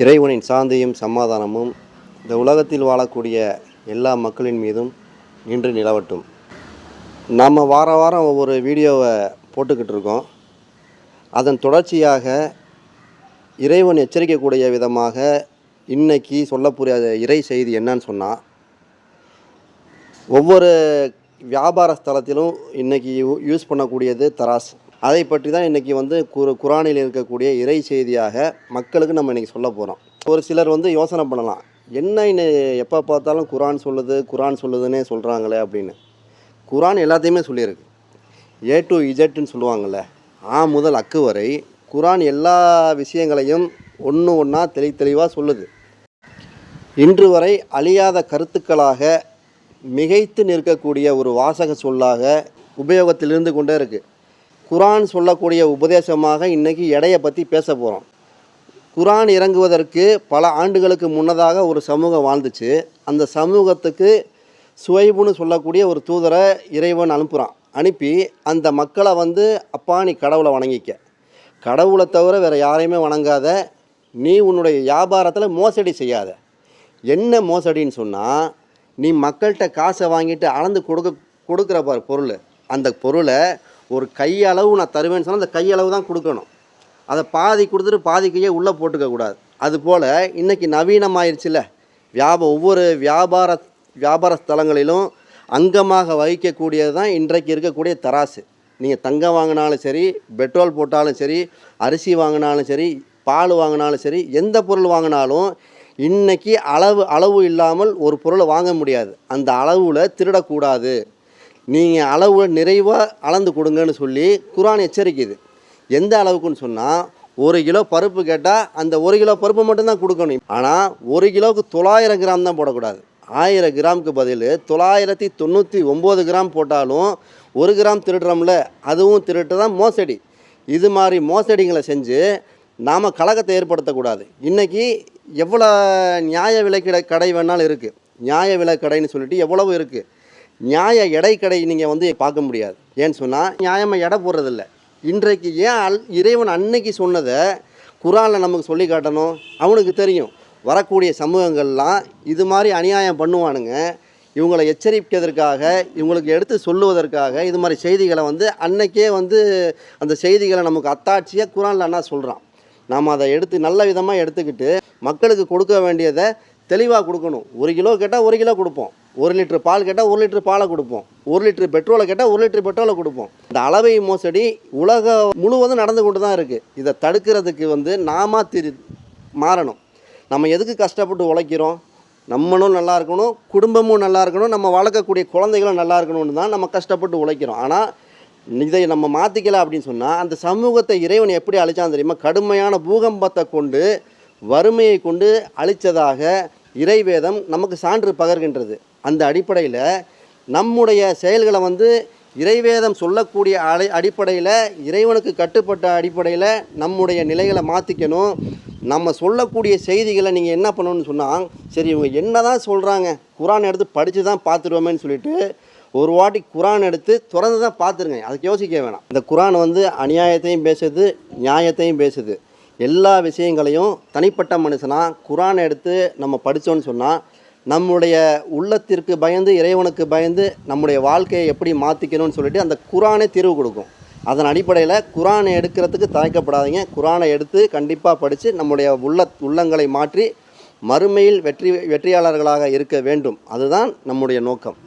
இறைவனின் சாந்தியும் சமாதானமும் இந்த உலகத்தில் வாழக்கூடிய எல்லா மக்களின் மீதும் நின்று நிலவட்டும். நாம் வார வாரம் ஒவ்வொரு வீடியோவை போட்டுக்கிட்டு இருக்கோம். அதன் தொடர்ச்சியாக இறைவன் எச்சரிக்கக்கூடிய விதமாக இன்னைக்கு சொல்லக்கூடிய இறை செய்தி என்னன்னு சொன்னால் ஒவ்வொரு வியாபார ஸ்தலத்திலும் இன்றைக்கி யூஸ் பண்ணக்கூடியது தராஸ் அதை பற்றி தான் இன்றைக்கி வந்து குரு குரானில் இருக்கக்கூடிய இறை செய்தியாக மக்களுக்கு நம்ம இன்றைக்கி சொல்ல போகிறோம் ஒரு சிலர் வந்து யோசனை பண்ணலாம். என்ன இன்னும் எப்போ பார்த்தாலும் குரான் சொல்லுது குரான் சொல்லுதுன்னே சொல்கிறாங்களே அப்படின்னு. குரான் எல்லாத்தையுமே சொல்லியிருக்கு. ஏ டு இஜெட்டுன்னு சொல்லுவாங்கள்ல ஆ முதல் அக்கு வரை குரான் எல்லா விஷயங்களையும் ஒன்று ஒன்றா தெளி தெளிவாக சொல்லுது. இன்று வரை அழியாத கருத்துக்களாக மிகைத்து நிற்கக்கூடிய ஒரு வாசக சொல்லாக உபயோகத்தில் இருந்து கொண்டே இருக்குது குரான் சொல்லக்கூடிய உபதேசமாக இன்றைக்கி எடையை பற்றி பேச போகிறோம் குரான் இறங்குவதற்கு பல ஆண்டுகளுக்கு முன்னதாக ஒரு சமூகம் வாழ்ந்துச்சு. அந்த சமூகத்துக்கு சுவைபுன்னு சொல்லக்கூடிய ஒரு தூதரை இறைவன் அனுப்புகிறான் அனுப்பி அந்த மக்களை வந்து அப்பா நீ கடவுளை வணங்கிக்க. கடவுளை தவிர வேறு யாரையுமே வணங்காத. நீ உன்னுடைய வியாபாரத்தில் மோசடி செய்யாத. என்ன மோசடின்னு சொன்னால் நீ மக்கள்கிட்ட காசை வாங்கிட்டு அளந்து கொடுக்க கொடுக்குற பாரு பொருள். அந்த பொருளை ஒரு கையளவு நான் தருவேன்னு சொன்னால் அந்த கையளவு தான் கொடுக்கணும். அதை பாதி கொடுத்துட்டு பாதி கையை உள்ளே போட்டுக்க கூடாது. அதுபோல் இன்றைக்கி நவீனமாயிருச்சுல. வியாப ஒவ்வொரு வியாபார வியாபார ஸ்தலங்களிலும் அங்கமாக வகிக்கக்கூடியது தான் இன்றைக்கு இருக்கக்கூடிய தராசு. நீங்கள் தங்கம் வாங்கினாலும் சரி பெட்ரோல் போட்டாலும் சரி அரிசி வாங்கினாலும் சரி பால் வாங்கினாலும் சரி எந்த பொருள் வாங்கினாலும் இன்றைக்கி அளவு அளவு இல்லாமல் ஒரு பொருளை வாங்க முடியாது. அந்த அளவில் திருடக்கூடாது. நீங்கள் அளவு நிறைவாக அளந்து கொடுங்கன்னு சொல்லி குரான் எச்சரிக்குது. எந்த அளவுக்குன்னு சொன்னால் ஒரு கிலோ பருப்பு கேட்டால் அந்த ஒரு கிலோ பருப்பு மட்டும்தான் கொடுக்கணும். ஆனால் ஒரு கிலோவுக்கு தொள்ளாயிரம் கிராம் தான் போடக்கூடாது. ஆயிரம் கிராமுக்கு பதில் தொள்ளாயிரத்தி தொண்ணூற்றி ஒம்பது கிராம் போட்டாலும் ஒரு கிராம் திருடுறோம்ல அதுவும் திருட்டு தான் மோசடி. இது மாதிரி மோசடிங்களை செஞ்சு நாம் கழகத்தை ஏற்படுத்தக்கூடாது. இன்றைக்கி எவ்வளோ நியாய விலைக்கிட கடை வேணாலும் இருக்குது நியாய விலை கடைன்னு சொல்லிட்டு எவ்வளவு இருக்குது நியாய எடை கடை நீங்கள் வந்து பார்க்க முடியாது. ஏன்னு சொன்னால் நியாயமாக எடை போடுறதில்ல. இன்றைக்கு ஏன் அல் இறைவன் அன்னைக்கு சொன்னதை குரானில் நமக்கு சொல்லி காட்டணும்? அவனுக்கு தெரியும். வரக்கூடிய சமூகங்கள்லாம் இது மாதிரி அநியாயம் பண்ணுவானுங்க. இவங்களை எச்சரிப்பதற்காக இவங்களுக்கு எடுத்து சொல்லுவதற்காக இது மாதிரி செய்திகளை வந்து அன்னைக்கே வந்து அந்த செய்திகளை நமக்கு அத்தாட்சியாக குரானில் அண்ணா சொல்கிறான் நாம் அதை எடுத்து நல்ல விதமாக எடுத்துக்கிட்டு மக்களுக்கு கொடுக்க வேண்டியதை தெளிவாக கொடுக்கணும். ஒரு கிலோ கேட்டால் ஒரு கிலோ கொடுப்போம். ஒரு லிட்டர் பால் கேட்டால் ஒரு லிட்டர் பாலை கொடுப்போம். ஒரு லிட்டர் பெட்ரோலை கேட்டால் ஒரு லிட்டர் பெட்ரோலை கொடுப்போம். இந்த அளவை மோசடி உலகம் முழுவதும் நடந்து கொண்டு தான் இருக்குது இதை தடுக்கிறதுக்கு வந்து நாம திரு மாறணும். நம்ம எதுக்கு கஷ்டப்பட்டு உழைக்கிறோம்? நம்மளும் நல்லா இருக்கணும் குடும்பமும் நல்லா இருக்கணும் நம்ம வளர்க்கக்கூடிய குழந்தைகளும் நல்லா இருக்கணும்னு தான் நம்ம கஷ்டப்பட்டு உழைக்கிறோம். ஆனால் இதை நம்ம மாற்றிக்கல அப்படின்னு சொன்னால் அந்த சமூகத்தை இறைவன் எப்படி அழிச்சான் தெரியுமா? கடுமையான பூகம்பத்தை கொண்டு வறுமையை கொண்டு அழித்ததாக இறைவேதம் நமக்கு சான்று பகர்கின்றது. அந்த அடிப்படையில் நம்முடைய செயல்களை வந்து இறைவேதம் சொல்லக்கூடிய அடை அடிப்படையில் இறைவனுக்கு கட்டுப்பட்ட அடிப்படையில் நம்முடைய நிலைகளை மாற்றிக்கணும் நம்ம சொல்லக்கூடிய செய்திகளை நீங்கள் என்ன பண்ணணும்னு சொன்னால் சரி இவங்க என்ன தான் சொல்கிறாங்க குரான் எடுத்து படித்து தான் பார்த்துருவோமேன்னு சொல்லிட்டு ஒரு வாட்டி குரான் எடுத்து திறந்து தான் பார்த்துருங்க. அதுக்கு யோசிக்க வேணாம். இந்த குரான் வந்து அநியாயத்தையும் பேசுது நியாயத்தையும் பேசுது. எல்லா விஷயங்களையும் தனிப்பட்ட மனுஷனாக குரான் எடுத்து நம்ம படித்தோன்னு சொன்னால் நம்முடைய உள்ளத்திற்கு பயந்து இறைவனுக்கு பயந்து நம்முடைய வாழ்க்கையை எப்படி மாற்றிக்கணும்னு சொல்லிட்டு அந்த குரானே தீர்வு கொடுக்கும். அதன் அடிப்படையில் குரானை எடுக்கிறதுக்கு தயக்கப்படாதீங்க. குரானை எடுத்து கண்டிப்பாக படித்து நம்முடைய உள்ள உள்ளங்களை மாற்றி மறுமையில் வெற்றி வெற்றியாளர்களாக இருக்க வேண்டும். அதுதான் நம்முடைய நோக்கம்.